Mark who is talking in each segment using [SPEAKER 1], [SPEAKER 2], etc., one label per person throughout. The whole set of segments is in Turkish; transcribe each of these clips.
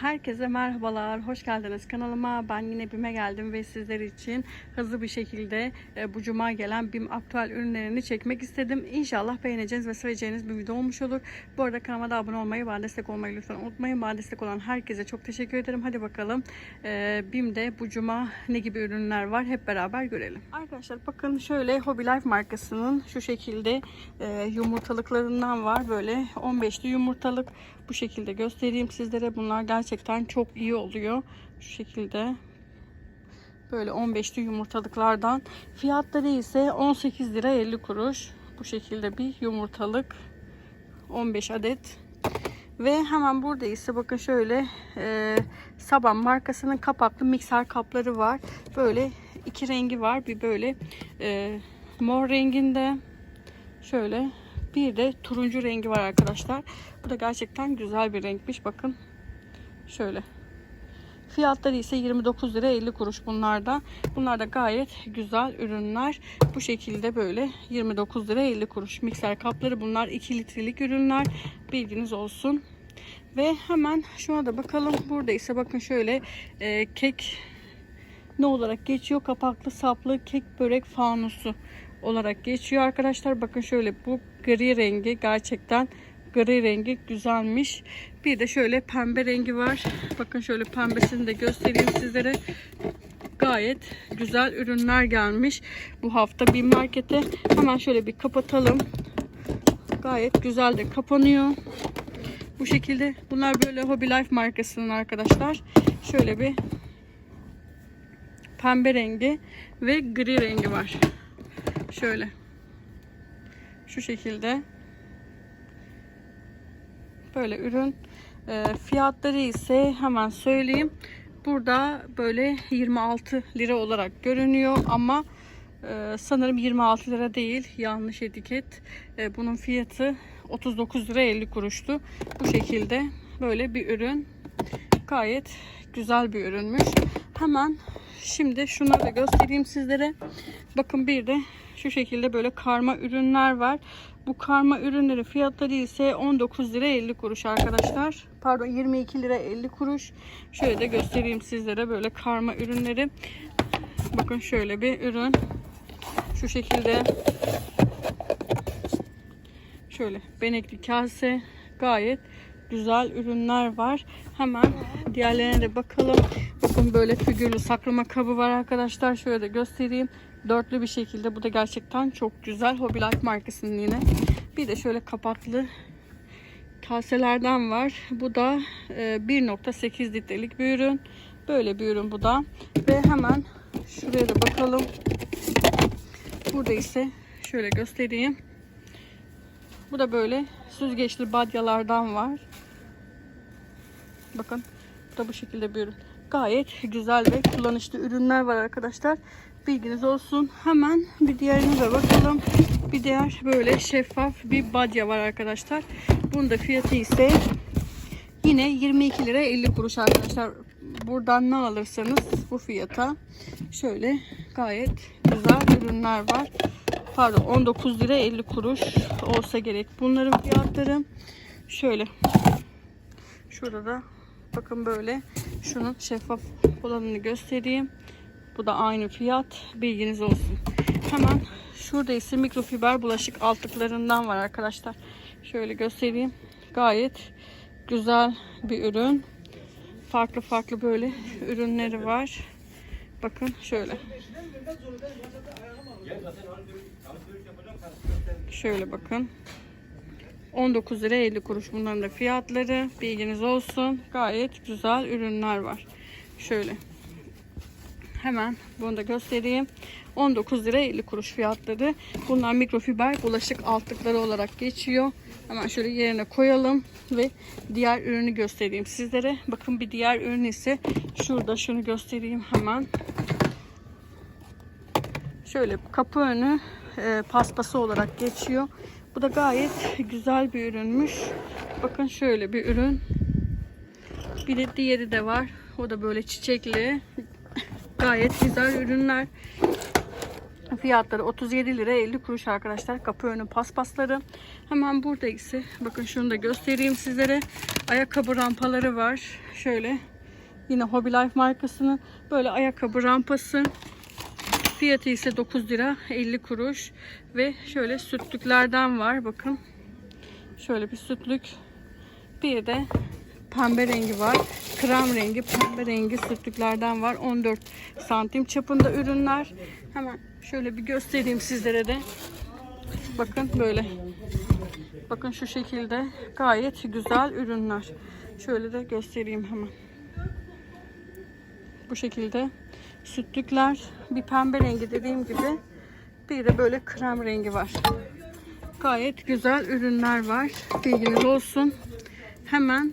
[SPEAKER 1] Herkese merhabalar, hoş geldiniz kanalıma. Ben yine BİM'e geldim ve sizler için hızlı bir şekilde e, bu cuma gelen BİM aktüel ürünlerini çekmek istedim. İnşallah beğeneceğiniz ve seveceğiniz bir video olmuş olur. Bu arada kanalıma da abone olmayı, bana destek olmayı lütfen unutmayın. Bana destek olan herkese çok teşekkür ederim. Hadi bakalım e, BİM'de bu cuma ne gibi ürünler var hep beraber görelim. Arkadaşlar bakın şöyle Hobby Life markasının şu şekilde e, yumurtalıklarından var. Böyle 15'li yumurtalık bu şekilde göstereyim sizlere. Bunlar gerçekten çok iyi oluyor. Şu şekilde böyle 15'li yumurtalıklardan. Fiyatları ise 18 lira 50 kuruş. Bu şekilde bir yumurtalık 15 adet. Ve hemen burada ise bakın şöyle e, Saban markasının kapaklı mikser kapları var. Böyle iki rengi var. Bir böyle e, mor renginde. Şöyle bir de turuncu rengi var arkadaşlar. Bu da gerçekten güzel bir renkmiş. Bakın şöyle. Fiyatları ise 29 lira 50 kuruş bunlarda. Bunlar da gayet güzel ürünler. Bu şekilde böyle 29 lira 50 kuruş. Mikser kapları bunlar 2 litrelik ürünler. Bilginiz olsun. Ve hemen şuna da bakalım. Burada ise bakın şöyle e, kek ne olarak geçiyor? Kapaklı saplı kek börek fanusu olarak geçiyor arkadaşlar. Bakın şöyle bu gri rengi gerçekten gri rengi güzelmiş. Bir de şöyle pembe rengi var. Bakın şöyle pembesini de göstereyim sizlere. Gayet güzel ürünler gelmiş bu hafta bir markete. Hemen şöyle bir kapatalım. Gayet güzel de kapanıyor. Bu şekilde bunlar böyle Hobby Life markasının arkadaşlar. Şöyle bir pembe rengi ve gri rengi var. Şöyle. Şu şekilde. Böyle ürün. E, fiyatları ise hemen söyleyeyim. Burada böyle 26 lira olarak görünüyor ama e, sanırım 26 lira değil. Yanlış etiket. E, bunun fiyatı 39 lira 50 kuruştu. Bu şekilde böyle bir ürün. Gayet güzel bir ürünmüş. Hemen şimdi şunları da göstereyim sizlere. Bakın bir de şu şekilde böyle karma ürünler var. Bu karma ürünlerin fiyatları ise 19 lira 50 kuruş arkadaşlar. Pardon 22 lira 50 kuruş. Şöyle de göstereyim sizlere böyle karma ürünleri. Bakın şöyle bir ürün. Şu şekilde şöyle benekli kase gayet güzel ürünler var. Hemen diğerlerine de bakalım. Bakın böyle figürlü saklama kabı var arkadaşlar. Şöyle de göstereyim. Dörtlü bir şekilde. Bu da gerçekten çok güzel. Hobby Life markasının yine. Bir de şöyle kapaklı kaselerden var. Bu da 1.8 litrelik bir ürün. Böyle bir ürün bu da. Ve hemen şuraya da bakalım. Burada ise şöyle göstereyim. Bu da böyle süzgeçli badyalardan var. Bakın bu da bu şekilde bir ürün. Gayet güzel ve kullanışlı ürünler var arkadaşlar. Bilginiz olsun. Hemen bir diğerine de bakalım. Bir diğer böyle şeffaf bir badya var arkadaşlar. Bunun da fiyatı ise yine 22 lira 50 kuruş arkadaşlar. Buradan ne alırsanız bu fiyata şöyle gayet güzel ürünler var. Pardon 19 lira 50 kuruş olsa gerek. Bunların fiyatları şöyle. Şurada da bakın böyle şunun şeffaf olanını göstereyim. Bu da aynı fiyat. Bilginiz olsun. Hemen şurada ise mikrofiber bulaşık altlıklarından var arkadaşlar. Şöyle göstereyim. Gayet güzel bir ürün. Farklı farklı böyle ürünleri var. Bakın şöyle. Şöyle bakın. 19 lira 50 kuruş bunların da fiyatları. Bilginiz olsun. Gayet güzel ürünler var. Şöyle. Hemen bunu da göstereyim. 19 lira 50 kuruş fiyatları. Bunlar mikrofiber bulaşık altlıkları olarak geçiyor. Hemen şöyle yerine koyalım ve diğer ürünü göstereyim sizlere. Bakın bir diğer ürün ise şurada şunu göstereyim hemen. Şöyle kapı önü e, paspası olarak geçiyor. Bu da gayet güzel bir ürünmüş. Bakın şöyle bir ürün. Bir de diğeri de var. O da böyle çiçekli. Gayet güzel ürünler. Fiyatları 37 lira 50 kuruş arkadaşlar. Kapı önü paspasları. Hemen burada ise bakın şunu da göstereyim sizlere. Ayakkabı rampaları var. Şöyle yine Hobby Life markasının böyle ayakkabı rampası. Fiyatı ise 9 lira 50 kuruş. Ve şöyle sütlüklerden var. Bakın. Şöyle bir sütlük. Bir de pembe rengi var. Krem rengi, pembe rengi sütlüklerden var. 14 santim çapında ürünler. Hemen şöyle bir göstereyim sizlere de. Bakın böyle. Bakın şu şekilde gayet güzel ürünler. Şöyle de göstereyim hemen. Bu şekilde sütlükler bir pembe rengi dediğim gibi bir de böyle krem rengi var. Gayet güzel ürünler var. Bilginiz olsun. Hemen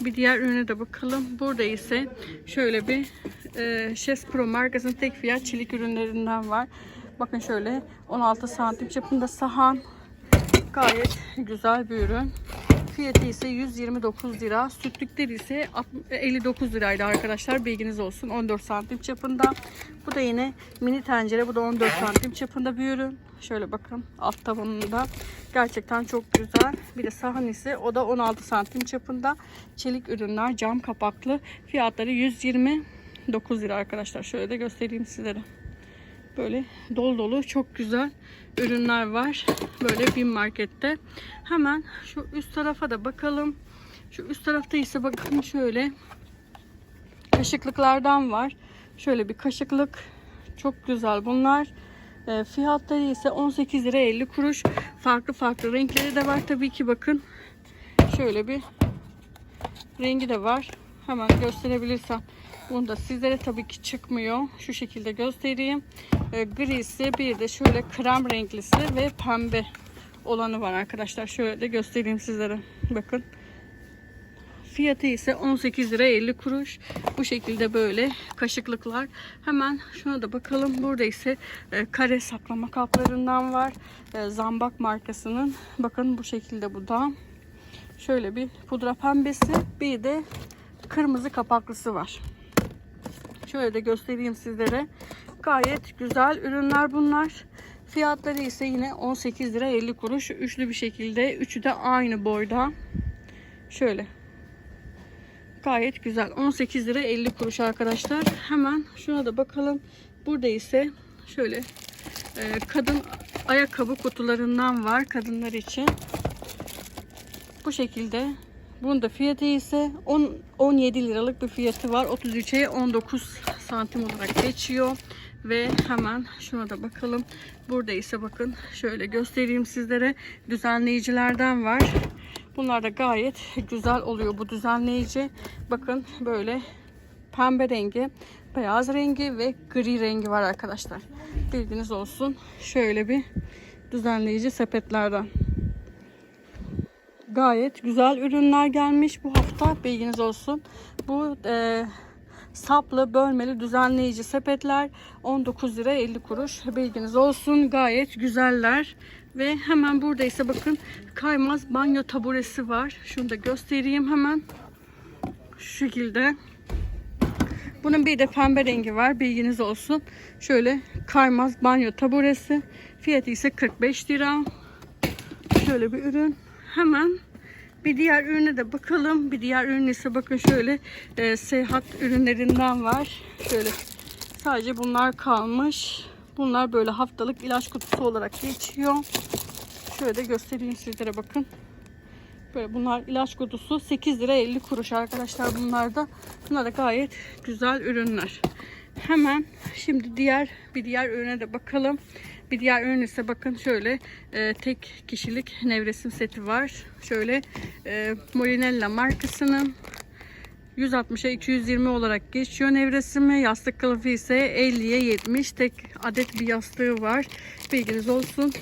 [SPEAKER 1] bir diğer ürüne de bakalım. Burada ise şöyle bir e, Chef Pro markasının tek fiyat çelik ürünlerinden var. Bakın şöyle 16 santim çapında sahan. Gayet güzel bir ürün. Fiyatı ise 129 lira. Sütlükler ise 59 liraydı arkadaşlar. Bilginiz olsun. 14 santim çapında. Bu da yine mini tencere. Bu da 14 santim çapında bir ürün. Şöyle bakın alt tabanında. Gerçekten çok güzel. Bir de sahan ise o da 16 santim çapında. Çelik ürünler cam kapaklı. Fiyatları 129 lira arkadaşlar. Şöyle de göstereyim sizlere. Böyle dolu dolu çok güzel ürünler var. Böyle bir markette. Hemen şu üst tarafa da bakalım. Şu üst tarafta ise bakın şöyle kaşıklıklardan var. Şöyle bir kaşıklık. Çok güzel bunlar. E, fiyatları ise 18 lira 50 kuruş. Farklı farklı renkleri de var tabii ki bakın. Şöyle bir rengi de var. Hemen gösterebilirsem. Bunu da sizlere tabii ki çıkmıyor. Şu şekilde göstereyim. E, grisi bir de şöyle krem renklisi ve pembe olanı var arkadaşlar. Şöyle de göstereyim sizlere. Bakın. Fiyatı ise 18 lira 50 kuruş. Bu şekilde böyle kaşıklıklar. Hemen şuna da bakalım. Burada ise e, kare saklama kaplarından var. E, Zambak markasının. Bakın bu şekilde bu da. Şöyle bir pudra pembesi. Bir de kırmızı kapaklısı var. Şöyle de göstereyim sizlere. Gayet güzel ürünler bunlar. Fiyatları ise yine 18 lira 50 kuruş. Üçlü bir şekilde. Üçü de aynı boyda. Şöyle. Gayet güzel. 18 lira 50 kuruş arkadaşlar. Hemen şuna da bakalım. Burada ise şöyle e, kadın ayakkabı kutularından var kadınlar için. Bu şekilde. Bunun da fiyatı ise 10, 17 liralık bir fiyatı var. 33'e 19 santim olarak geçiyor. Ve hemen şuna da bakalım. Burada ise bakın şöyle göstereyim sizlere. Düzenleyicilerden var. Bunlar da gayet güzel oluyor bu düzenleyici. Bakın böyle pembe rengi, beyaz rengi ve gri rengi var arkadaşlar. Bilginiz olsun. Şöyle bir düzenleyici sepetlerden. Gayet güzel ürünler gelmiş bu hafta. Bilginiz olsun. Bu e, saplı bölmeli düzenleyici sepetler 19 lira 50 kuruş. Bilginiz olsun. Gayet güzeller. Ve hemen burada ise bakın kaymaz banyo taburesi var. Şunu da göstereyim hemen. Şu şekilde. Bunun bir de pembe rengi var. Bilginiz olsun. Şöyle kaymaz banyo taburesi. Fiyatı ise 45 lira. Şöyle bir ürün. Hemen bir diğer ürüne de bakalım. Bir diğer ürün ise bakın şöyle e, seyahat ürünlerinden var. Şöyle sadece bunlar kalmış. Bunlar böyle haftalık ilaç kutusu olarak geçiyor. Şöyle de göstereyim sizlere bakın. Böyle bunlar ilaç kutusu 8 lira 50 kuruş arkadaşlar bunlar da. Bunlar da gayet güzel ürünler. Hemen şimdi diğer bir diğer ürüne de bakalım. Bir diğer ürün ise bakın şöyle e, tek kişilik nevresim seti var. Şöyle e, Molinella markasının 160'a 220 olarak geçiyor nevresimi. Yastık kılıfı ise 50'ye 70. Tek adet bir yastığı var. Bilginiz olsun.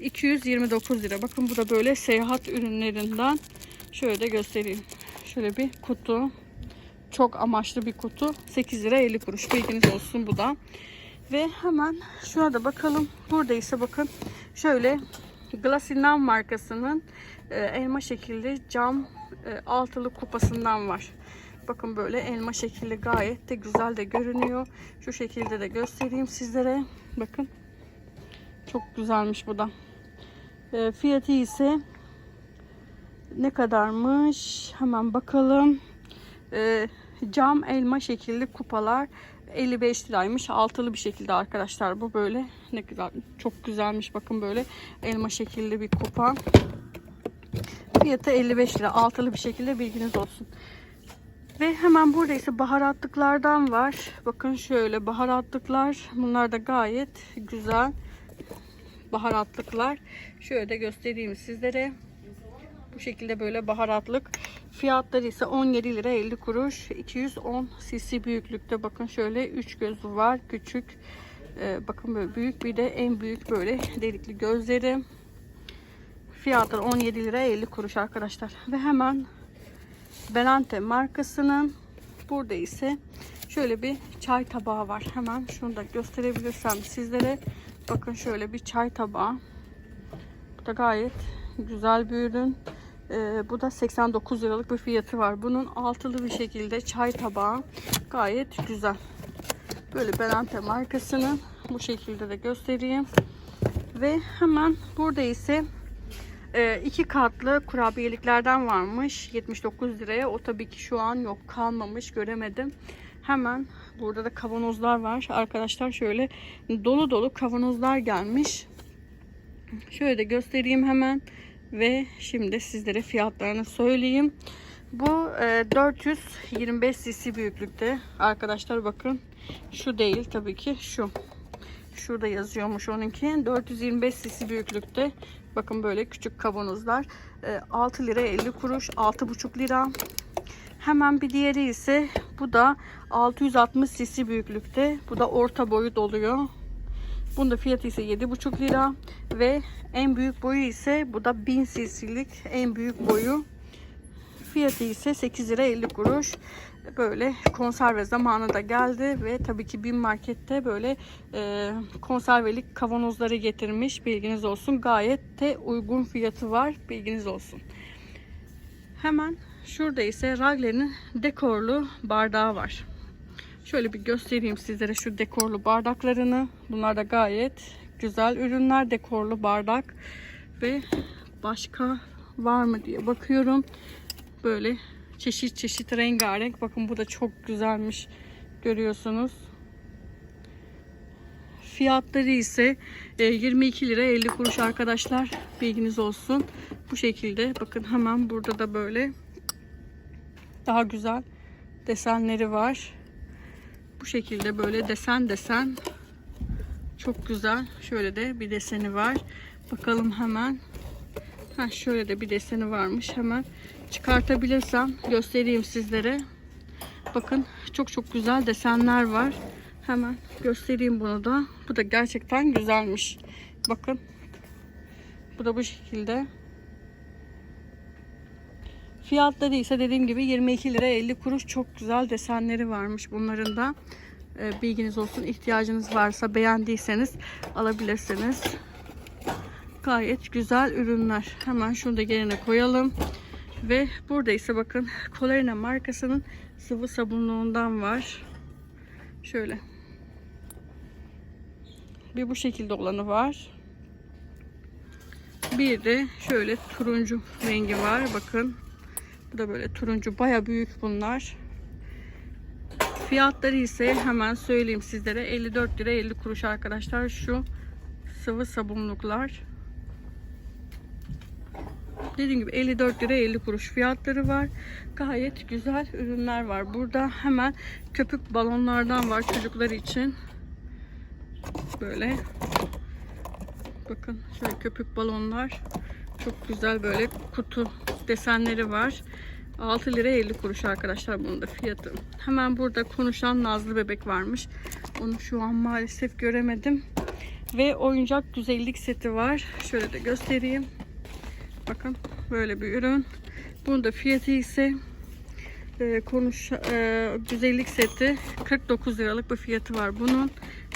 [SPEAKER 1] 229 lira. Bakın bu da böyle seyahat ürünlerinden. Şöyle de göstereyim. Şöyle bir kutu. Çok amaçlı bir kutu. 8 lira 50 kuruş. Bilginiz olsun bu da. Ve hemen şuna da bakalım. Burada ise bakın şöyle Glassinan markasının e, elma şekilli cam e, altılı kupasından var. Bakın böyle elma şekilli gayet de güzel de görünüyor. Şu şekilde de göstereyim sizlere. Bakın. Çok güzelmiş bu da. E, fiyatı ise ne kadarmış? Hemen bakalım. Cam elma şekilli kupalar 55 liraymış. Altılı bir şekilde arkadaşlar bu böyle. Ne güzel. Çok güzelmiş. Bakın böyle elma şekilli bir kupa. Fiyatı 55 lira. Altılı bir şekilde bilginiz olsun. Ve hemen burada ise baharatlıklardan var. Bakın şöyle baharatlıklar. Bunlar da gayet güzel baharatlıklar. Şöyle de göstereyim sizlere. Bu şekilde böyle baharatlık. Fiyatları ise 17 lira 50 kuruş. 210 cc büyüklükte. Bakın şöyle 3 gözü var. Küçük. Ee, bakın böyle büyük bir de en büyük böyle delikli gözleri. Fiyatları 17 lira 50 kuruş arkadaşlar. Ve hemen Belante markasının burada ise şöyle bir çay tabağı var. Hemen şunu da gösterebilirsem sizlere. Bakın şöyle bir çay tabağı. Bu da gayet güzel bir ürün. Ee, bu da 89 liralık bir fiyatı var. Bunun altılı bir şekilde çay tabağı gayet güzel. Böyle Belante markasının bu şekilde de göstereyim. Ve hemen burada ise e, iki katlı kurabiyeliklerden varmış. 79 liraya. O tabii ki şu an yok kalmamış göremedim. Hemen burada da kavanozlar var. Arkadaşlar şöyle dolu dolu kavanozlar gelmiş. Şöyle de göstereyim hemen ve şimdi sizlere fiyatlarını söyleyeyim. Bu e, 425 cc büyüklükte. Arkadaşlar bakın şu değil tabii ki şu. Şurada yazıyormuş onunki. 425 cc büyüklükte. Bakın böyle küçük kavanozlar. E, 6 lira 50 kuruş. 6,5 lira. Hemen bir diğeri ise bu da 660 cc büyüklükte. Bu da orta boyut oluyor. Bunda fiyatı ise 7,5 lira ve en büyük boyu ise bu da 1000 cc'lik en büyük boyu. Fiyatı ise 8 lira 50 kuruş. Böyle konserve zamanı da geldi ve tabii ki bin markette böyle e, konservelik kavanozları getirmiş. Bilginiz olsun. Gayet de uygun fiyatı var. Bilginiz olsun. Hemen şurada ise Ragler'in dekorlu bardağı var. Şöyle bir göstereyim sizlere şu dekorlu bardaklarını. Bunlar da gayet güzel ürünler. Dekorlu bardak ve başka var mı diye bakıyorum. Böyle çeşit çeşit rengarenk. Bakın bu da çok güzelmiş. Görüyorsunuz. Fiyatları ise e, 22 lira 50 kuruş arkadaşlar. Bilginiz olsun. Bu şekilde. Bakın hemen burada da böyle daha güzel desenleri var. Bu şekilde böyle desen desen çok güzel. Şöyle de bir deseni var. Bakalım hemen. Ha şöyle de bir deseni varmış. Hemen çıkartabilirsem göstereyim sizlere. Bakın çok çok güzel desenler var. Hemen göstereyim bunu da. Bu da gerçekten güzelmiş. Bakın. Bu da bu şekilde. Fiyatları ise dediğim gibi 22 lira 50 kuruş. Çok güzel desenleri varmış bunların da. Ee, bilginiz olsun. İhtiyacınız varsa beğendiyseniz alabilirsiniz. Gayet güzel ürünler. Hemen şunu da yerine koyalım. Ve burada ise bakın Colerina markasının sıvı sabunluğundan var. Şöyle. Bir bu şekilde olanı var. Bir de şöyle turuncu rengi var. Bakın. Bu da böyle turuncu. Baya büyük bunlar. Fiyatları ise hemen söyleyeyim sizlere. 54 lira 50 kuruş arkadaşlar. Şu sıvı sabunluklar. Dediğim gibi 54 lira 50 kuruş fiyatları var. Gayet güzel ürünler var. Burada hemen köpük balonlardan var çocuklar için. Böyle. Bakın şöyle köpük balonlar. Çok güzel böyle kutu desenleri var. 6 lira 50 kuruş arkadaşlar bunun da fiyatı. Hemen burada konuşan Nazlı bebek varmış. Onu şu an maalesef göremedim. Ve oyuncak güzellik seti var. Şöyle de göstereyim. Bakın böyle bir ürün. Bunun da fiyatı ise e, konuş e, güzellik seti 49 liralık bir fiyatı var bunun.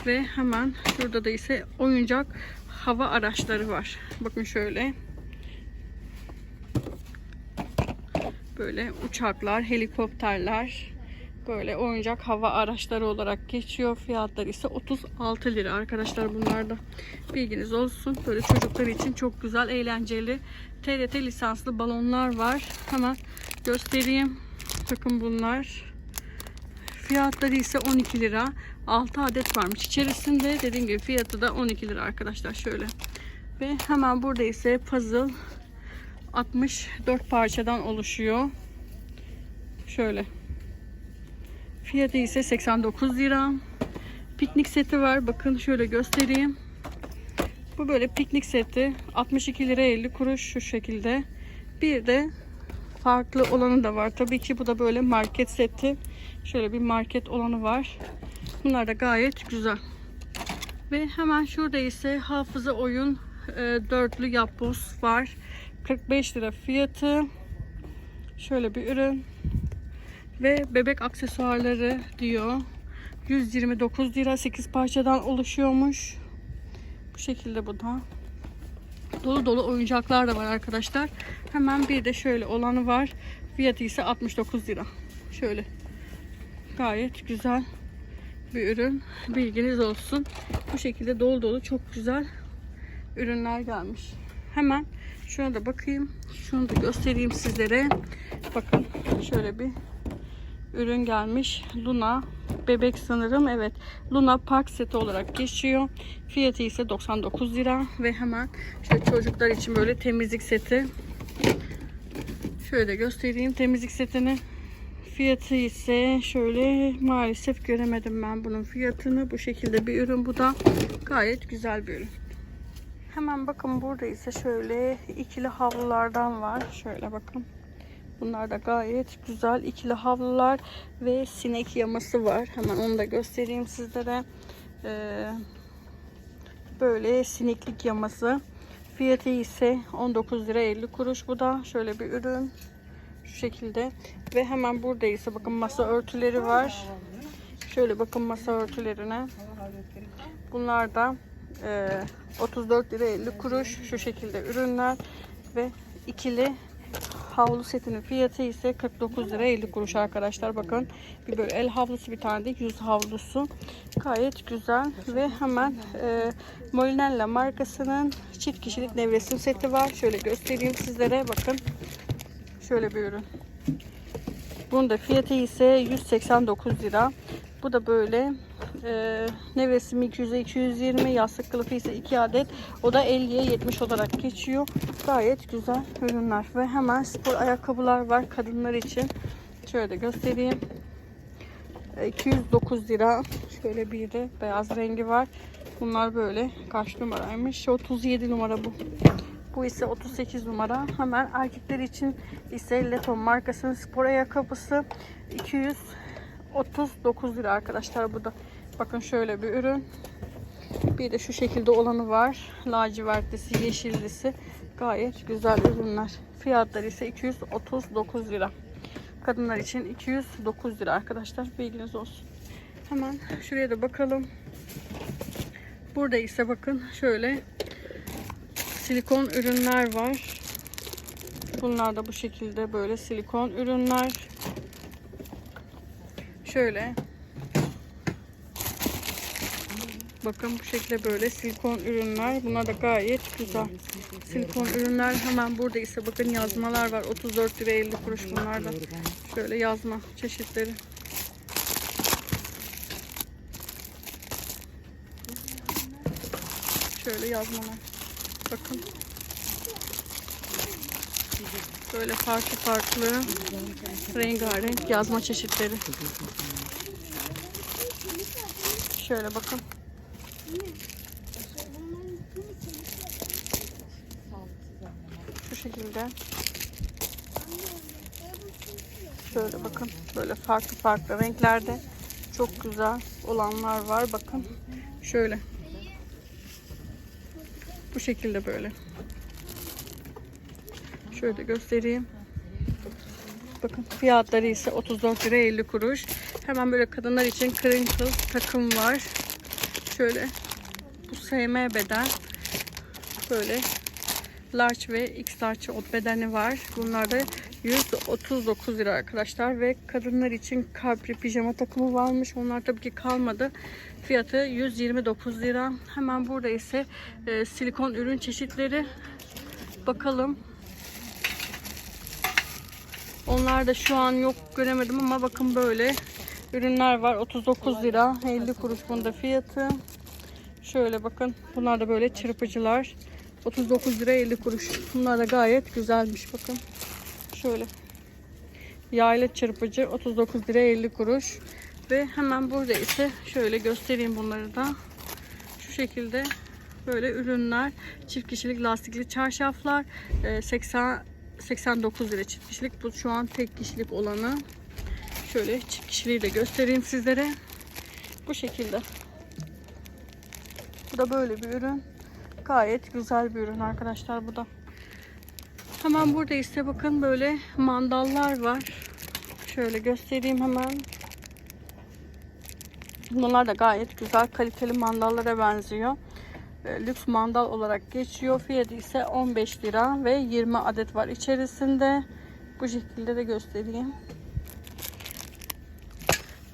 [SPEAKER 1] Ve hemen şurada da ise oyuncak hava araçları var. Bakın şöyle. Böyle uçaklar, helikopterler, böyle oyuncak hava araçları olarak geçiyor. Fiyatları ise 36 lira arkadaşlar bunlarda. Bilginiz olsun. Böyle çocuklar için çok güzel, eğlenceli TRT lisanslı balonlar var. Hemen göstereyim. Bakın bunlar. Fiyatları ise 12 lira. 6 adet varmış içerisinde. Dediğim gibi fiyatı da 12 lira arkadaşlar şöyle. Ve hemen burada ise puzzle 64 parçadan oluşuyor. Şöyle. Fiyatı ise 89 lira. Piknik seti var. Bakın şöyle göstereyim. Bu böyle piknik seti 62 lira 50 kuruş şu şekilde. Bir de farklı olanı da var. Tabii ki bu da böyle market seti. Şöyle bir market olanı var. Bunlar da gayet güzel. Ve hemen şurada ise hafıza oyun e, dörtlü yapboz var. 45 lira fiyatı. Şöyle bir ürün. Ve bebek aksesuarları diyor. 129 lira 8 parçadan oluşuyormuş. Bu şekilde bu da. Dolu dolu oyuncaklar da var arkadaşlar. Hemen bir de şöyle olanı var. Fiyatı ise 69 lira. Şöyle. Gayet güzel bir ürün. Bilginiz olsun. Bu şekilde dolu dolu çok güzel ürünler gelmiş. Hemen şuna da bakayım. Şunu da göstereyim sizlere. Bakın şöyle bir ürün gelmiş. Luna bebek sanırım. Evet. Luna Park seti olarak geçiyor. Fiyatı ise 99 lira ve hemen şöyle çocuklar için böyle temizlik seti. Şöyle göstereyim temizlik setini. Fiyatı ise şöyle maalesef göremedim ben bunun fiyatını. Bu şekilde bir ürün bu da. Gayet güzel bir ürün. Hemen bakın burada ise şöyle ikili havlulardan var. Şöyle bakın. Bunlar da gayet güzel ikili havlular ve sinek yaması var. Hemen onu da göstereyim sizlere. Ee, böyle sineklik yaması. Fiyatı ise 19 lira 50 kuruş. Bu da şöyle bir ürün. Şu şekilde. Ve hemen burada ise bakın masa örtüleri var. Şöyle bakın masa örtülerine. Bunlar da 34 lira 50 kuruş. Şu şekilde ürünler. Ve ikili havlu setinin fiyatı ise 49 lira 50 kuruş arkadaşlar. Bakın bir böyle el havlusu bir tane de yüz havlusu. Gayet güzel ve hemen e, Molinella markasının çift kişilik nevresim seti var. Şöyle göstereyim sizlere. Bakın şöyle bir ürün. Bunun da fiyatı ise 189 lira. Bu da böyle e, nevresim 200'e 220 yastık kılıfı ise 2 adet. O da 50'ye 70 olarak geçiyor. Gayet güzel ürünler ve hemen spor ayakkabılar var kadınlar için. Şöyle göstereyim. E, 209 lira. Şöyle bir de beyaz rengi var. Bunlar böyle kaç numaraymış? 37 numara bu. Bu ise 38 numara. Hemen erkekler için ise Leton markasının spor ayakkabısı 239 lira arkadaşlar bu da. Bakın şöyle bir ürün. Bir de şu şekilde olanı var. Lacivertlisi, yeşillisi. Gayet güzel ürünler. Fiyatları ise 239 lira. Kadınlar için 209 lira arkadaşlar. Bilginiz olsun. Hemen şuraya da bakalım. Burada ise bakın şöyle silikon ürünler var. Bunlar da bu şekilde böyle silikon ürünler. Şöyle Bakın bu şekilde böyle silikon ürünler. Bunlar da gayet güzel. Silikon ürünler hemen burada ise bakın yazmalar var. 34 lira 50 kuruş bunlar da. Şöyle yazma çeşitleri. Şöyle yazmalar. Bakın. Böyle farklı farklı rengarenk yazma çeşitleri. Şöyle bakın. Şu şekilde. Şöyle bakın. Böyle farklı farklı renklerde çok güzel olanlar var. Bakın. Şöyle. Bu şekilde böyle. Şöyle göstereyim. Bakın fiyatları ise 34 lira 50 kuruş. Hemen böyle kadınlar için crinkle takım var. Şöyle bu SM beden. Böyle large ve x large o bedeni var. Bunlar da 139 lira arkadaşlar ve kadınlar için kapri pijama takımı varmış. Onlar tabii ki kalmadı. Fiyatı 129 lira. Hemen burada ise e, silikon ürün çeşitleri. Bakalım. Onlar da şu an yok göremedim ama bakın böyle ürünler var. 39 lira. 50 kuruş bunda fiyatı. Şöyle bakın. Bunlar da böyle çırpıcılar. 39 lira 50 kuruş. Bunlar da gayet güzelmiş bakın. Şöyle. Yaylı çırpıcı 39 lira 50 kuruş. Ve hemen burada ise şöyle göstereyim bunları da. Şu şekilde böyle ürünler. Çift kişilik lastikli çarşaflar. Ee, 80 89 lira çift kişilik. Bu şu an tek kişilik olanı. Şöyle çift kişiliği de göstereyim sizlere. Bu şekilde. Bu da böyle bir ürün. Gayet güzel bir ürün arkadaşlar bu da. Hemen burada ise bakın böyle mandallar var. Şöyle göstereyim hemen. Bunlar da gayet güzel kaliteli mandallara benziyor. E, Lüks mandal olarak geçiyor. Fiyatı ise 15 lira ve 20 adet var içerisinde. Bu şekilde de göstereyim.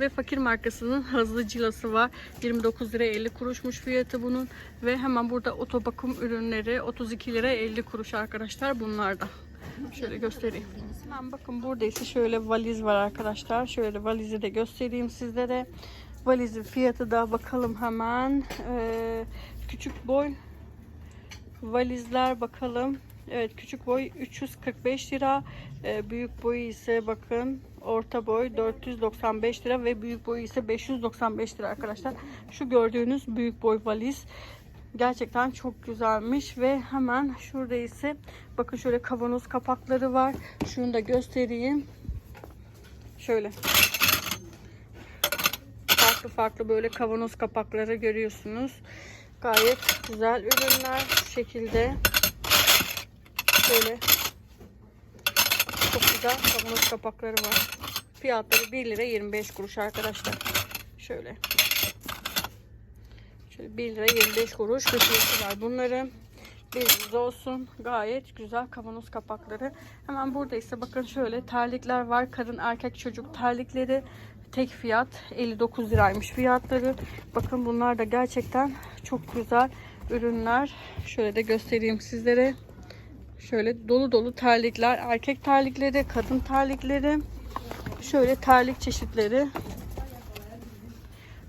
[SPEAKER 1] Ve fakir markasının hızlı cilası var. 29 lira 50 kuruşmuş fiyatı bunun. Ve hemen burada otobakım ürünleri 32 lira 50 kuruş arkadaşlar bunlar da. Şöyle göstereyim. Hemen bakın burada ise şöyle valiz var arkadaşlar. Şöyle valizi de göstereyim sizlere. Valizin fiyatı da bakalım hemen. Ee, küçük boy valizler bakalım. Evet küçük boy 345 lira. Ee, büyük boyu ise bakın orta boy 495 lira ve büyük boyu ise 595 lira arkadaşlar. Şu gördüğünüz büyük boy valiz gerçekten çok güzelmiş ve hemen şurada ise bakın şöyle kavanoz kapakları var. Şunu da göstereyim. Şöyle farklı farklı böyle kavanoz kapakları görüyorsunuz. Gayet güzel ürünler şu şekilde. Şöyle çok güzel kavanoz kapakları var. Fiyatları 1 lira 25 kuruş arkadaşlar. Şöyle. Şöyle 1 lira 25 kuruş bir fiyatı var bunların. Bilginiz olsun. Gayet güzel kavanoz kapakları. Hemen burada ise bakın şöyle terlikler var. Kadın erkek çocuk terlikleri. Tek fiyat 59 liraymış fiyatları. Bakın bunlar da gerçekten çok güzel ürünler. Şöyle de göstereyim sizlere. Şöyle dolu dolu terlikler. Erkek terlikleri, kadın terlikleri. Şöyle terlik çeşitleri.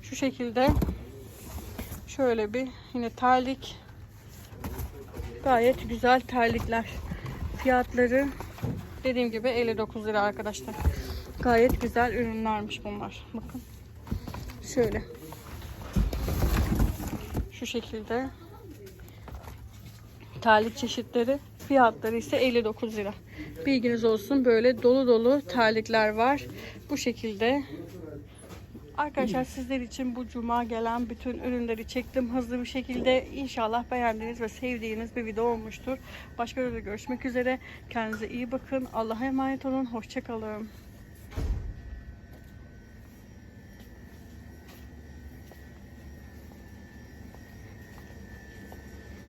[SPEAKER 1] Şu şekilde. Şöyle bir yine terlik. Gayet güzel terlikler. Fiyatları dediğim gibi 59 lira arkadaşlar. Gayet güzel ürünlermiş bunlar. Bakın. Şöyle. Şu şekilde. Terlik çeşitleri. Fiyatları ise 59 lira. Bilginiz olsun böyle dolu dolu terlikler var. Bu şekilde. Arkadaşlar sizler için bu cuma gelen bütün ürünleri çektim hızlı bir şekilde. İnşallah beğendiğiniz ve sevdiğiniz bir video olmuştur. Başka videoda görüşmek üzere. Kendinize iyi bakın. Allah'a emanet olun. Hoşçakalın.